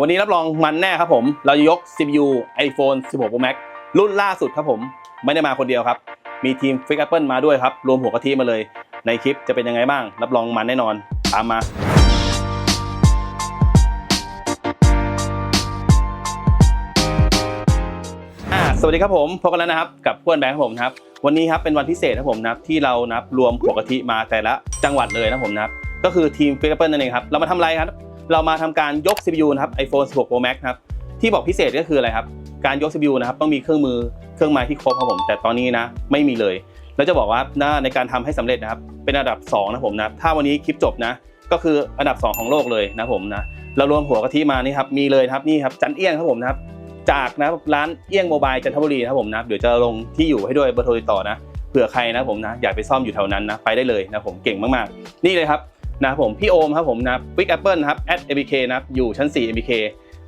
วันนี้รับรองมันแน่ครับผม เราจะยก CPU iPhone 16 Pro Max รุ่นล่าสุดครับผม ไม่ได้มาคนเดียวครับ มีทีม f i x Apple มาด้วยครับ รวมหัวกะทิมาเลย ในคลิปจะเป็นยังไงบ้าง รับรองมันแน่นอน ตามมาสวัสดีครับผมพบกันแล้วนะครับกับพวนแบงค์ครับผมนะครับวันนี้ครับเป็นวันพิเศษครับผมนะครับที่เรานับรวมหัวกะทิมาแต่ละจังหวัดเลยนะครับผมนะครับก็คือทีม f i x Apple นั่นเองครับเรามาทำอะไรครับ เรามาทำการยก CPU นะครับ iPhone 16 Pro Max ครับที่บอกพิเศษก็คืออะไรครับ การยก CPU นะครับต้องมีเครื่องมือเครื่องไม้ที่ครบครับผม แต่ตอนนี้นะไม่มีเลย แล้วจะบอกว่าน้าในการทำให้สำเร็จนะครับ เป็นอันดับ 2 นะผมนะถ้าวันนี้คลิปจบนะ ก็คืออันดับ 2 ของโลกเลยนะผมนะเรารวมหัวกะทิมานี่ครับมีเลยครับนี่ครับจันเอี้ยงครับผมนะครับจากนะร้านเอี้ยงโมบายจันทบุรีนะครับผมนะเดี๋ยวจะลงที่อยู่ให้ด้วยเบอร์โทรติดต่อนะเผื่อใครนะผมนะอยากไปซ่อมอยู่แถวนั้นนะไปได้เลยนะผมเก่งมากๆ นี่เลยครับ นะครับผมพี่โอมครับผมนะ Quick Apple นะครับ at abk นะครับอยู่ชั้น4 abk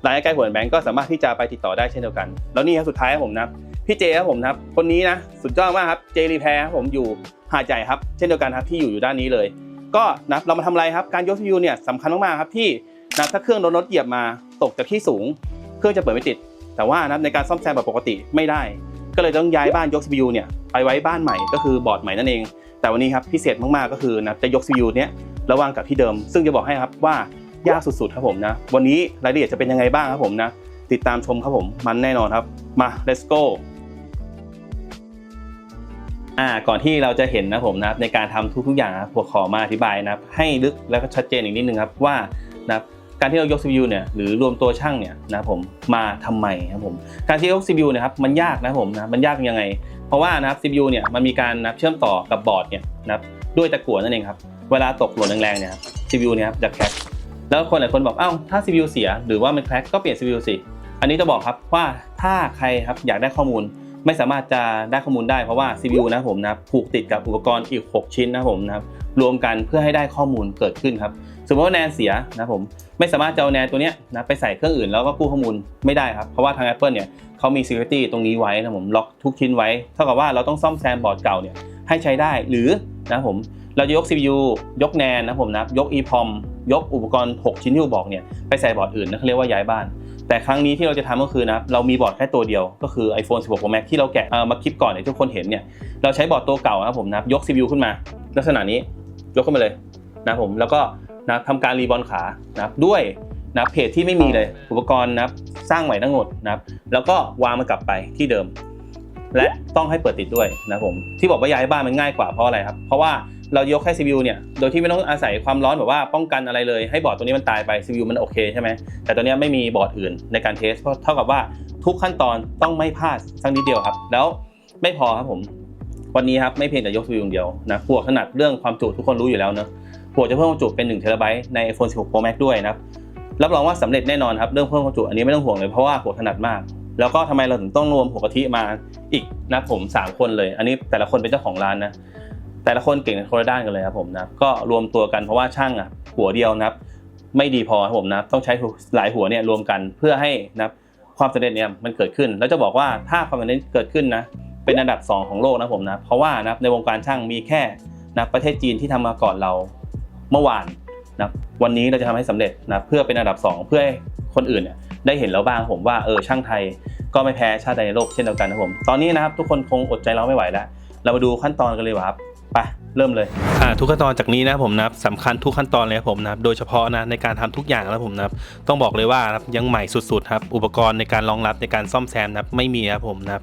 ร้านใกล้หัวแบงก์ก็สามารถที่จะไปติดต่อได้เช่นเดียวกัน แล้วนี่ครับสุดท้ายครับผมนะพี่เจครับผมนะครับคนนี้นะสุดยอดมากครับเจรีแพร์ครับผมอยู่หาดใหญ่ครับเช่นเดียวกันครับที่อยู่อยู่ด้านนี้เลย ก็นะเรามาทำอะไรครับการยก CPU เนี่ยสำคัญมากๆครับที่นะถ้าเครื่องโดนรถเหยียบมาตกจากที่สูง เครื่องจะเปิดไม่ติด แต่ว่านะในการซ่อมแซมแบบปกติไม่ได้ ก็เลยต้องย้ายบ้านยก CPU เนี่ยไปไว้บ้านใหม่ก็คือบอร์ดใหม่นั่นเอง แต่วันนี้ครับพิเศษมากๆก็คือนะจะยก CPU เนี้ย ระว่างกับที่เดิม ซึ่งจะบอกให้ครับว่ายากสุดๆครับผมนะ วันนี้รายละเอียดจะเป็นยังไงบ้างครับผมนะ ติดตามชมครับผม มันแน่นอนครับ มา let's go อ่าก่อนที่เราจะเห็นนะผมนะในการทำทุก ๆ อย่างนะผมขอมาอธิบายนะให้ลึกแล้วก็ชัดเจนอีกนิดนึงครับว่านะการที่เรายก CPU เนี่ยหรือรวมตัวช่างเนี่ยนะผมมาทำไมครับผมการที่ยก CPU เนะครับมันยากนะผมนะมันยากยังไง เพราะว่านะครับ CPU เนี่ยมันมีการนะครับเชื่อมต่อกับบอร์ดเนี่ยนะด้วยตะกั่วนั่นเองครับ เวลาตกหล่นแรงๆเนี่ยครับ CPU เนี่ยครับจะแครกแล้วคนหลายคนบอกเอ้าถ้า CPU เสียหรือว่ามันแครกก็เปลี่ยน CPU สิอันนี้จะบอกครับว่าถ้าใครครับอยากได้ข้อมูลไม่สามารถจะได้ข้อมูลได้เพราะว่า CPU นะผมนะผูกติดกับอุปกรณ์อีก 6 ชิ้นนะผมนะครับรวมกันเพื่อให้ได้ข้อมูลเกิดขึ้นครับสมมติว่าแนนเสียนะผมไม่สามารถจะเอาแนนตัวเนี้ยนะไปใส่เครื่องอื่นแล้วก็กู้ข้อมูลไม่ได้ครับเพราะว่าทาง Apple เนี่ยเขามี security ตรงนี้ไว้นะผมล็อกทุกชิ้นไว้ เท่ากับว่าเราต้องซ่อมแซมบอร์ดเก่าเนี่ยให้ใช้ได้หรือนะผม เราจะยก CPU ยกแนนนะผมนะยก EPROM ยกอุปกรณ์ 6 ชิ้นที่ผมบอกเนี่ยไปใส่บอร์ดอื่นนะเขาเรียกว่าย้ายบ้าน แต่ครั้งนี้ที่เราจะทำก็คือนะเรามีบอร์ดแค่ตัวเดียว ก็คือ iPhone 16 Pro Max ที่เราแกะเออมาคลิปก่อนเนี่ยทุกคนเห็นเนี่ยเราใช้บอร์ดตัวเก่านะผมนะยก CPU ขึ้นมา ลักษณะนี้ยกขึ้นมาเลยนะผมแล้วก็นะทำการรีบอลขานะด้วยนะเพจที่ไม่มีเลยอุปกรณ์นะสร้างใหม่ทั้งหมดนะครับแล้วก็วางมันกลับไปที่เดิม และต้องให้เปิดติดด้วยนะผมที่บอกว่าย้ายบ้านมันง่ายกว่าเพราะอะไรครับ เพราะว่า เรายกแค่ CPU เนี่ย โดยที่ไม่ต้องอาศัยความร้อนแบบว่าป้องกันอะไรเลย ให้บอร์ดตัวนี้มันตายไป CPU มันโอเคใช่ไหม แต่ตัวนี้ไม่มีบอร์ดอื่นในการเทส เพราะเท่ากับว่าทุกขั้นตอนต้องไม่พลาดสักนิดเดียวครับ แล้วไม่พอครับผม วันนี้ครับไม่เพียงแต่ยก CPU อย่างเดียวนะพวกขนาดเรื่องความจุทุกคนรู้อยู่แล้วเนอะพวกจะเพิ่มความจุเป็น1 t b ใน iPhone 16 Pro Max ด้วยนะครับรับรองว่าสำเร็จแน่นอนครับเรื่องเพิ่มความจุอันนี้ไม่ต้องห่วงเลยเพราะว่าหัวถนัดมาก แล้วก็ทำไมเราถึงต้องรวมหัวกะทิมาอีกนะผม 3 คนเลย อันนี้แต่ละคนเป็นเจ้าของร้านนะ แต่ละคนเก่งในคนละด้านกันเลยครับผมนะก็รวมตัวกันเพราะว่าช่างอะหัวเดียวนะครับ ไม่ดีพอครับผมนะต้องใช้หลายหัวเนี่ยรวมกันเพื่อให้นะครับความสำเร็จเนี่ยมันเกิดขึ้น แล้วจะบอกว่าถ้าความสำเร็จเกิดขึ้นนะเป็นอันดับ 2 ของโลกนะผมนะเพราะว่านะในวงการช่างมีแค่นะประเทศจีนที่ทำมาก่อนเราเมื่อวานนะวันนี้เราจะทำให้สำเร็จนะเพื่อเป็นอันดับ 2 เพื่อให้คนอื่นเนี่ยได้เห็นแล้วบ้างผมว่าเออช่างไทยก็ไม่แพ้ชาติใดในโลกเช่นเดียวกันนะผม ตอนนี้นะครับทุกคนคงอดใจเราไม่ไหวแล้ว เรามาดูขั้นตอนกันเลยว่ะครับ ไปเริ่มเลยอ่าทุกขั้นตอนจากนี้นะผมนะสำคัญทุกขั้นตอนเลยครับผมนะโดยเฉพาะนะในการทำทุกอย่างนะผมนะต้องบอกเลยว่านะยังใหม่สุดๆครับอุปกรณ์ในการรองรับในการซ่อมแซมนะครับไม่มีครับผมนะ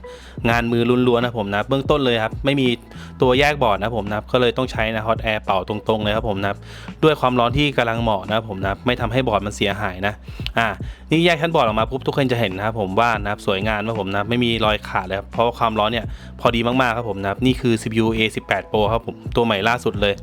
งานมือล้วนๆนะผมนะเบื้องต้นเลยครับไม่มีตัวแยกบอร์ดนะผมนะก็เลยต้องใช้นะฮอตแอร์เป่าตรงๆเลยครับผมนะด้วยความร้อนที่กำลังเหมาะนะผมนะไม่ทำให้บอร์ดมันเสียหายนะอ่านี่แยกชั้นบอร์ดออกมาปุ๊บทุกคนจะเห็นนะครับผมว่านะสวยงามนะผมนะไม่มีรอยขาดเลยเพราะว่าความร้อนเนี่ยพอดีมากๆครับผมนะนี่คือ CPU A18 Pro ครับผมตัวใหม่ล่าสุดเลย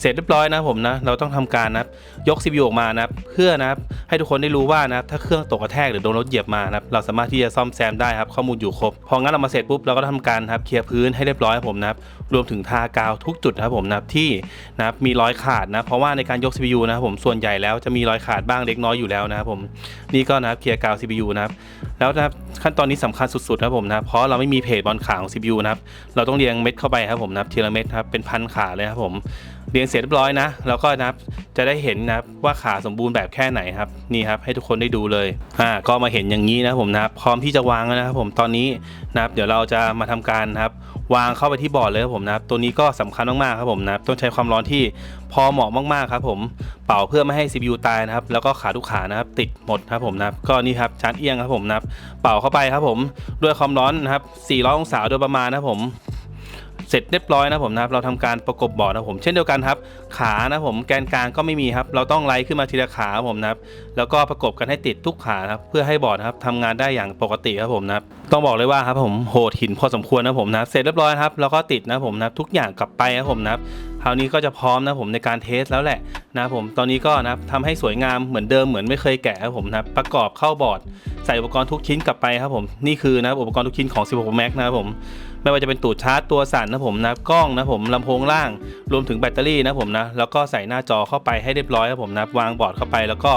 เสร็จเรียบร้อยนะผมนะ เราต้องทำการนะยก CPU ออกมานะเพื่อนะให้ทุกคนได้รู้ว่านะถ้าเครื่องตกกระแทกหรือโดนรถเหยียบมานะเราสามารถที่จะซ่อมแซมได้ครับข้อมูลอยู่ครบพองั้นเรามาเสร็จปุ๊บเราก็ทำการครับเคลียร์พื้นให้เรียบร้อยครับผมนะครับ รวมถึงทากาวทุกจุดนะครับผมนะที่นะมีรอยขาดนะเพราะว่าในการยก CPU นะครับผมส่วนใหญ่แล้วจะมีรอยขาดบ้างเล็กน้อยอยู่แล้วนะครับผมนี่ก็นะครับเคลียร์กาว CPU นะครับแล้วนะครับขั้นตอนนี้สำคัญสุดๆนะครับผมนะเพราะเราไม่มีเพจบอลขาของ CPU นะครับเราต้องเรียงเม็ดเข้าไปครับผมนะทีละเม็ดครับเป็นพันขาเลยครับผม เรียนเสร็จเรียบร้อยนะแล้วก็นะครับจะได้เห็นนะครับว่าขาสมบูรณ์แบบแค่ไหนครับนี่ครับให้ทุกคนได้ดูเลยอ่าก็มาเห็นอย่างนี้นะผมนะครับพร้อมที่จะวางแล้วนะครับผมตอนนี้นะครับเดี๋ยวเราจะมาทำการนะครับวางเข้าไปที่บอร์ดเลยครับผมนะครับตัวนี้ก็สำคัญมากๆครับผมนะครับต้องใช้ความร้อนที่พอเหมาะมากๆครับผมเป่าเพื่อไม่ให้ CPU ตายนะครับแล้วก็ขาทุกขานะครับติดหมดครับผมนะครับก็นี่ครับชาร์จเอียงครับผมนะครับเป่าเข้าไปครับผมด้วยความร้อนนะครับ400องศาโดยประมาณนะครับผม เสร็จเรียบร้อยนะผมนะครับเราทำการประกบบอร์ดนะผมเช่นเดียวกันครับขานะผมแกนกลางก็ไม่มีครับเราต้องไล่ขึ้นมาทีละขาผมนะครับแล้วก็ประกบกันให้ติดทุกขาครับเพื่อให้บอร์ดครับทำงานได้อย่างปกติครับผมนะครับต้องบอกเลยว่าครับผมโหดหินพอสมควรนะผมนะเสร็จเรียบร้อยครับแล้วก็ติดนะผมนะครับทุกอย่างกลับไปครับผมนะครับคราวนี้ก็จะพร้อมนะผมในการเทสแล้วแหละนะผมตอนนี้ก็นะครับทำให้สวยงามเหมือนเดิมเหมือนไม่เคยแกะครับผมนะประกอบเข้าบอร์ดใส่อุปกรณ์ทุกชิ้นกลับไปครับผมนี่คือนะอุปกรณ์ทุกชิ้นของ 16 Max นะครับผม ไม่ว่าจะเป็นตูดชาร์จตัวสั่นนะผมนะกล้องนะผมลำโพงล่าง รวมถึงแบตเตอรี่นะผมนะแล้วก็ใส่หน้าจอเข้าไปให้เรียบร้อยครับผมนะวางบอร์ดเข้าไปแล้วก็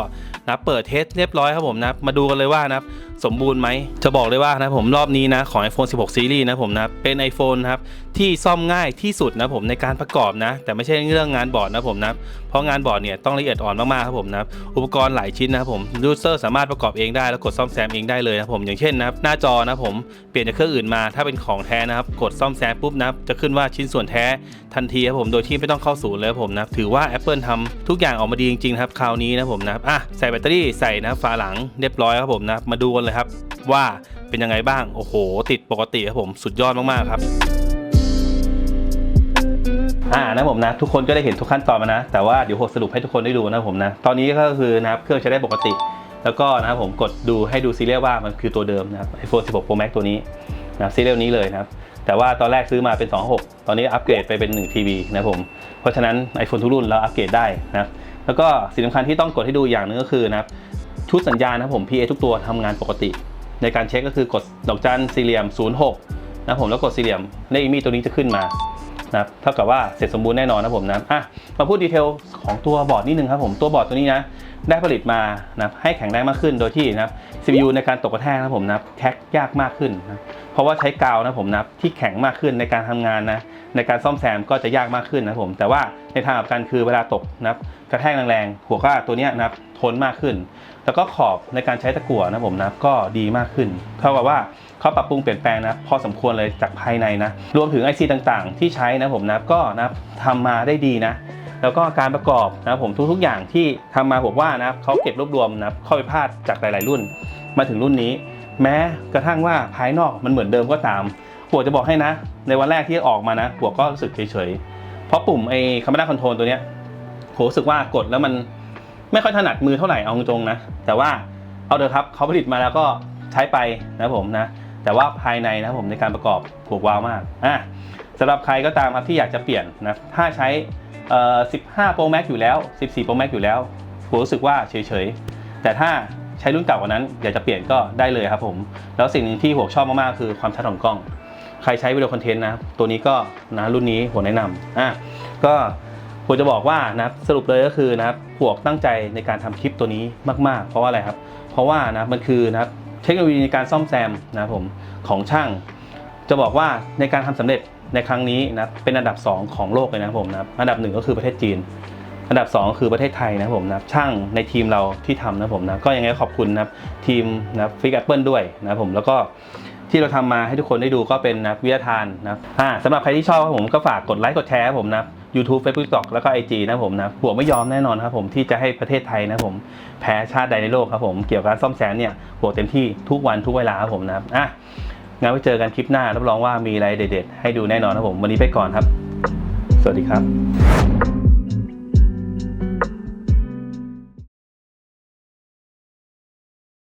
นะเปิดเทสเรียบร้อยครับผมนะมาดูกันเลยว่านะสมบูรณ์ไหมจะบอกเลยว่านะผมรอบนี้นะของ iPhone 16 Series นะผมนะเป็น iPhone นะครับที่ซ่อมง่ายที่สุดนะผมในการประกอบนะ แต่ไม่ใช่เรื่องงานบอร์ดนะผมนะเพราะงานบอร์ดเนี่ยต้องละเอียดอ่อนมากๆครับผมนะอุปกรณ์หลายชิ้นนะครับผมยูเซอร์สามารถประกอบเองได้แล้วกดซ่อมแซมเองได้เลยนะผมอย่างเช่นนะครับหน้าจอนะผมเปลี่ยนจากเครื่องอื่นมาถ้าเป็นของแท้นะครับกดซ่อมแซมปุ๊บนะจะขึ้นว่าชิ้นส่วนแท้ทันทีครับผมโดยที่ไม่ต้องเข้าศูนย์เลยครับผมนะถือว่า Apple ทำทุกอย่างออกมาดีจริงๆครับคราวนี้นะผมนะอะใส่แบตเตอรี่ใส่นะฝาหลังเรียบร้อยครับผมนะมาดูกันเลยครับว่าเป็นยังไงบ้างโอ้โห ติดปกติครับผมสุดยอดมากๆครับอ่านะผมนะทุกคนก็ได้เห็นทุกขั้นตอนมานะ แต่ว่าเดี๋ยวผมสรุปให้ทุกคนได้ดูนะผมนะ ตอนนี้ก็คือนะครับเครื่องใช้ได้ปกติ แล้วก็นะครับผมกดดูให้ดูซีเรียลว่ามันคือตัวเดิมนะครับ iPhone 16 Pro Max ตัวนี้นะซีเรียลนี้เลยนะครับ แต่ว่าตอนแรกซื้อมาเป็น 26 ตอนนี้อัปเกรดไปเป็น 1 TB นะผม เพราะฉะนั้น iPhone ทุกรุ่นเราอัปเกรดได้นะแล้วก็สิ่งสำคัญที่ต้องกดให้ดูอย่างหนึงก็คือนะครับชุดสัญญาณนะผม PA ทุกตัวทำงานปกติ ในการเช็คก็คือกดดอกจันสี่เหลี่ยม 06 นะผมแล้วกดสี่เหลี่ยมเลขอีมี่ตัวนี้จะขึ้นมานะครับเท่ากับว่าเสร็จสมบูรณ์แน่นอนนะผมนะอะมาพูดดีเทลของตัวบอร์ดนิดนึงครับผมตัวบอร์ดตัวนี้นะ ได้ผลิตมานะให้แข็งแรงมากขึ้นโดยที่นะครับ CPU ในการตกกระแทกนะผมนะแทกยากมากขึ้นนะเพราะว่าใช้กาวนะผมนะที่แข็งมากขึ้นในการทำงานนะในการซ่อมแซมก็จะยากมากขึ้นนะผม แต่ว่าในทางกลับกันคือเวลาตกนะกระแทกแรงๆหัวก้าตัวนี้นะทนมากขึ้น แล้วก็ขอบในการใช้ตะกั่วนะผมนะก็ดีมากขึ้นเท่ากับว่าเขาปรับปรุงเปลี่ยนแปลงนะพอสมควรเลยจากภายในนะรวมถึง IC ต่างๆ ที่ใช้นะผมนะก็นะทำมาได้ดีนะ แล้วก็การประกอบนะผมทุกๆอย่างที่ทำมาผมว่านะเขาเก็บรวบรวมนะข้อผิดพลาดจากหลาย ๆ รุ่น มาถึงรุ่นนี้ แม้กระทั่งว่าภายนอกมันเหมือนเดิมก็ตามปวกจะบอกให้นะ ในวันแรกที่ออกมานะปวกก็รู้สึกเฉยๆ เพราะปุ่มไอ้คาร์บอนคอนโทรลตัวเนี้ยผมรู้สึกว่ากดแล้วมันไม่ค่อยถนัดมือเท่าไหร่เอาตรงๆนะ แต่ว่าเอาเถอะครับเขาผลิตมาแล้วก็ใช้ไปนะผมนะ แต่ว่าภายในนะผมในการประกอบถูกว้าวมากอะสำหรับใครก็ตามครับที่อยากจะเปลี่ยนนะถ้าใช้เอ่อ15 Pro Max อยู่แล้ว 14 Pro Max อยู่แล้วผมรู้สึกว่าเฉยๆ แต่ถ้าใช้รุ่นเก่ากว่านั้นอยากจะเปลี่ยนก็ได้เลยครับผม แล้วสิ่งหนึ่งที่ผมชอบมากๆ คือความชัดของกล้อง ใครใช้วิดีโอคอนเทนต์นะ ตัวนี้ก็นะรุ่นนี้ผมแนะนำอะก็ผมจะบอกว่านับสรุปเลยก็คือนะครับพวกตั้งใจในการทำคลิปตัวนี้มาก ๆ เพราะว่าอะไรครับ เพราะว่านะมันคือนับ เทคโนโลยีในการซ่อมแซมนะครับผมของช่าง จะบอกว่าในการทำสำเร็จในครั้งนี้นะเป็นอันดับ 2 ของโลกเลยนะผมนะอันดับหนึ่งก็คือประเทศจีน อันดับ 2 คือประเทศไทยนะผมนะช่างในทีมเราที่ทำนะผมนะก็ยังไงขอบคุณนะทีมนะฟิกแอปเปิลด้วยนะผมแล้วก็ที่เราทำมาให้ทุกคนได้ดูก็เป็นนะวิทยาทานนะอ่าสำหรับใครที่ชอบผมก็ฝากกดไลค์กดแชร์ผมนะ YouTube Facebook TikTok แล้วก็ IG นะผมนะหัวไม่ยอมแน่นอนครับผมที่จะให้ประเทศไทยนะผมแพ้ชาติใดในโลกครับผมเกี่ยวกับการซ่อมแซมเนี่ยหัวเต็มที่ทุกวันทุกเวลาครับผมนะอะงั้นไว้เจอกันคลิปหน้ารับรองว่ามีอะไรเด็ดๆให้ดูแน่นอนครับผมวันนี้ไปก่อนครับ สวัสดีครับ